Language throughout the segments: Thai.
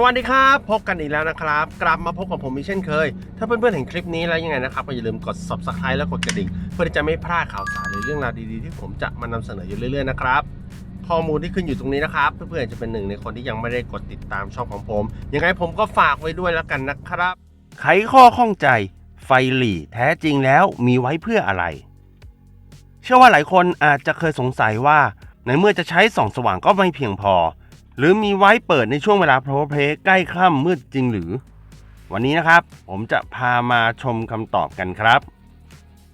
สวัสดีครับ พบกันอีกแล้วนะครับ กลับมาพบกับผมอีกเช่นเคย ถ้าเพื่อนๆเห็นคลิปนี้แล้วยังไงนะครับก็อย่าลืมกด subscribe และกดกระดิ่ง เพื่อที่จะไม่พลาดข่าวสารหรือเรื่องราวดีๆที่ผมจะมานำเสนออยู่เรื่อยๆนะครับข้อมูลที่ขึ้นอยู่ตรงนี้นะครับ เพื่อนๆจะเป็นหนึ่งในคนที่ยังไม่ได้กดติดตามช่องของผมยังไงผมก็ฝากไว้ด้วยแล้วกันนะครับ ไขข้อข้องใจไฟหลีแท้จริงแล้วมีไว้เพื่ออะไร เชื่อว่าหลายคนอาจจะเคยสงสัยว่าในเมื่อจะใช้ส่องสว่างก็ไม่เพียงพอ หรือมีไว้เปิดในช่วงเวลาโพลเพลใกล้ค่ำมืดจริงหรือ วันนี้นะครับ ผมจะพามาชมคำตอบกันครับ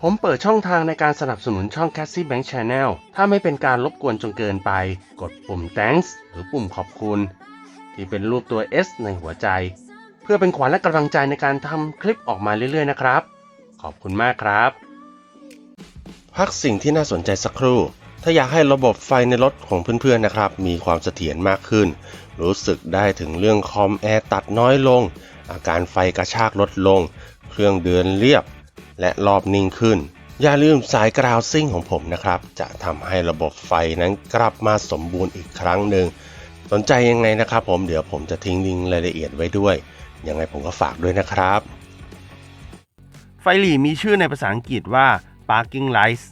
ผมเปิดช่องทางในการสนับสนุนช่อง Cassie Bank Channel ถ้าไม่เป็นการรบกวนจนเกินไป กดปุ่ม thanks หรือปุ่มขอบคุณ ที่เป็นรูปตัว S ในหัวใจ เพื่อเป็นขวัญและกำลังใจในการทำคลิปออกมาเรื่อยๆนะครับ ขอบคุณมากครับ พักสิ่งที่น่าสนใจสักครู่ ถ้าอยากให้ระบบไฟในรถของเพื่อนๆนะครับ มีความเสถียรมากขึ้น รู้สึกได้ถึงเรื่องคอมแอร์ตัดน้อยลง อาการไฟกระชากลดลง เครื่องเดินเรียบ และรอบนิ่งขึ้น อย่าลืมสายกราวซิ่งของผมนะครับ จะทำให้ระบบไฟนั้นกลับมาสมบูรณ์อีกครั้งหนึ่งสนใจยังไงนะครับผมเดี๋ยวผมจะทิ้งลิงก์รายละเอียดไว้ด้วยยังไงผมก็ฝากด้วยนะครับ ไฟหลีมีชื่อในภาษาอังกฤษว่า parking lights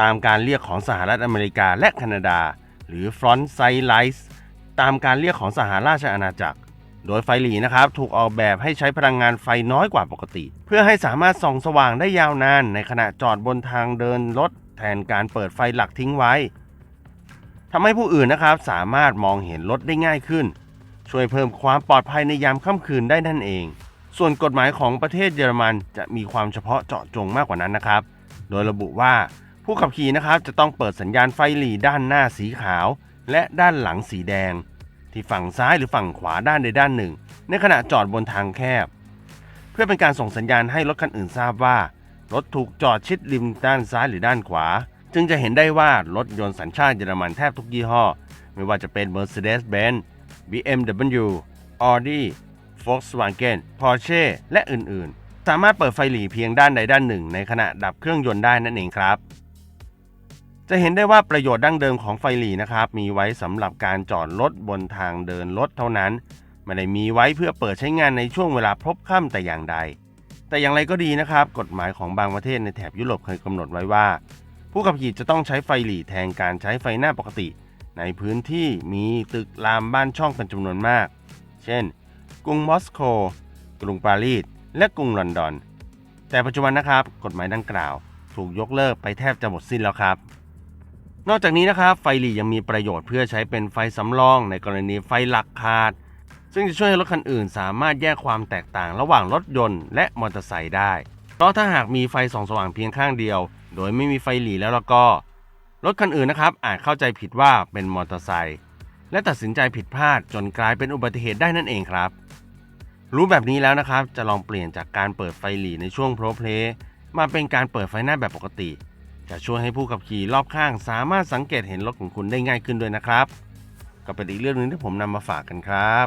ตามการเรียกของสหรัฐอเมริกาและแคนาดา หรือ front sight lights ตามการเรียกของสหราชอาณาจักร โดยไฟหลีนะครับถูกออกแบบให้ใช้พลังงานไฟน้อยกว่าปกติ เพื่อให้สามารถส่องสว่างได้ยาวนาน ในขณะจอดบนทางเดินรถแทนการเปิดไฟหลักทิ้งไว้ทำให้ผู้อื่นนะครับสามารถมองเห็นรถได้ง่ายขึ้น ช่วยเพิ่มความปลอดภัยในยามค่ำคืนได้นั่นเอง ส่วนกฎหมายของประเทศเยอรมันจะมีความเฉพาะเจาะจงมากกว่านั้นนะครับ โดยระบุว่า ผู้ขับขี่นะครับจะต้องเปิดสัญญาณไฟหลีด้านหน้าสีขาว และด้านหลังสีแดง ที่ฝั่งซ้ายหรือฝั่งขวาด้านใดด้านหนึ่ง ในขณะจอดบนทางแคบ เพื่อเป็นการส่งสัญญาณให้รถคันอื่นทราบว่า รถถูกจอดชิดริมด้านซ้ายหรือด้านขวา จึงจะเห็นได้ว่ารถยนต์สัญชาติเยอรมันแทบทุกยี่ห้อ ไม่ว่าจะเป็น Mercedes-Benz BMW Audi Volkswagen Porsche และอื่นๆ สามารถเปิดไฟหลีเพียงด้านใดด้านหนึ่ง ในขณะดับเครื่องยนต์ได้นั่นเองครับ จะเห็นได้ว่าประโยชน์ดั้งเดิมของไฟหลีนะครับ มีไว้สำหรับการจอดรถบนทางเดินรถเท่านั้น ไม่ได้มีไว้เพื่อเปิดใช้งานในช่วงเวลาพบค่ำแต่อย่างใด แต่อย่างไรก็ดีนะครับ กฎหมายของบางประเทศในแถบยุโรปเคยกำหนดไว้ว่า ผู้ขับขี่จะต้องใช้ไฟหลีแทนการใช้ไฟหน้าปกติ ในพื้นที่มีตึกรามบ้านช่องเป็นจำนวนมาก เช่น กรุงมอสโก กรุงปารีส และกรุงลอนดอน แต่ปัจจุบันนะครับ กฎหมายดังกล่าว ถูกยกเลิกไปแทบจะหมดสิ้นแล้วครับ นอกจากนี้นะครับไฟหลียังมีประโยชน์เพื่อใช้เป็นไฟสำรองในกรณีไฟหลักขาด ซึ่งจะช่วยให้รถคันอื่น สามารถแยกความแตกต่างระหว่างรถยนต์และมอเตอร์ไซค์ได้ เพราะถ้าหากมีไฟส่องสว่างเพียงข้างเดียว โดยไม่มีไฟหลีแล้วแล้วก็ รถคันอื่นนะครับอาจเข้าใจผิดว่าเป็นมอเตอร์ไซค์และตัดสินใจผิดพลาดจนกลายเป็นอุบัติเหตุได้นั่นเองครับ รู้แบบนี้แล้วนะครับจะลองเปลี่ยนจากการเปิดไฟหลีในช่วงโพลเพลย์มาเป็นการเปิดไฟหน้าแบบปกติ จะช่วยให้ผู้ขับขี่รอบข้าง สามารถสังเกตเห็นรถของคุณได้ง่ายขึ้นด้วยนะครับ ก็เป็นอีกเรื่องหนึงที่ผมนำมาฝากกันครับ